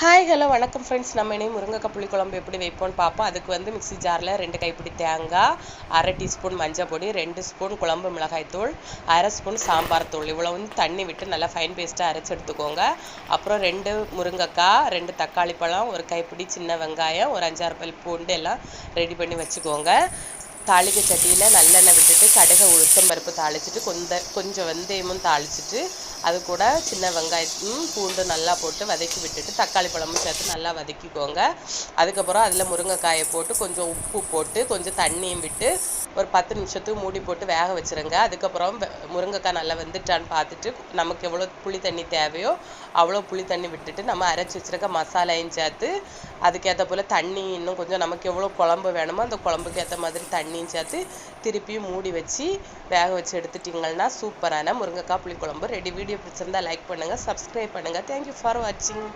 Hi hello வணக்கம் friends நம்ம இனி முருங்கைக்காய் புளிக்குழம்பு எப்படி வைப்போம்னு பார்ப்போம். அதுக்கு வந்து மிக்ஸி ஜாரில் ரெண்டு கைப்பிடி தேங்காய் அரை டீஸ்பூன் மஞ்சள் பொடி ரெண்டு ஸ்பூன் குழம்பு மிளகாய் தூள் அரை ஸ்பூன் சாம்பார் தூள். இவ்வளோ வந்து தண்ணி விட்டு நல்லா ஃபைன் பேஸ்ட்டாக அரைச்சி எடுத்துக்கோங்க. அப்புறம் ரெண்டு முருங்கைக்காய் ரெண்டு தக்காளி பழம் ஒரு கைப்பிடி சின்ன வெங்காயம் ஒரு அஞ்சாறு பல் பூண்டு எல்லாம் ரெடி பண்ணி வச்சுக்கோங்க. தாளிக்க சட்டியில் நல்லெண்ணெய் விட்டுட்டு கடுகை உளுத்தம் பருப்பு தாளிச்சிட்டு கொஞ்சம் கொஞ்சம் வெந்தயமும் தாளிச்சிட்டு அது கூட சின்ன வெங்காயத்தையும் பூண்டு நல்லா போட்டு வதக்கி விட்டுட்டு தக்காளி பழமும் சேர்த்து நல்லா வதக்கிக்கோங்க. அதுக்கப்புறம் அதில் முருங்கைக்காயை போட்டு கொஞ்சம் உப்பு போட்டு கொஞ்சம் தண்ணியும் விட்டு ஒரு பத்து நிமிஷத்துக்கு மூடி போட்டு வேக வச்சுருங்க. அதுக்கப்புறம் முருங்கைக்காய் நல்லா வெந்துட்டான்னு பார்த்துட்டு நமக்கு எவ்வளோ புளி தண்ணி தேவையோ அவ்வளோ புளி தண்ணி விட்டுட்டு நம்ம அரைச்சி வச்சுருக்க மசாலையும் சேர்த்து அதுக்கேற்ற போல் தண்ணி இன்னும் கொஞ்சம் நமக்கு எவ்வளோ குழம்பு வேணுமோ அந்த குழம்புக்கு ஏற்ற மாதிரி தண்ணியும் சேர்த்து திருப்பியும் மூடி வச்சு வேக வச்சு எடுத்துட்டிங்கன்னா சூப்பரான முருங்கைக்காய் புளிக்குழம்பு. ரெடி. வீடியோ பிடிச்சிருந்தா லைக் பண்ணுங்கள் சப்ஸ்கிரைப் பண்ணுங்கள் தேங்க்யூ ஃபார் வாட்சிங்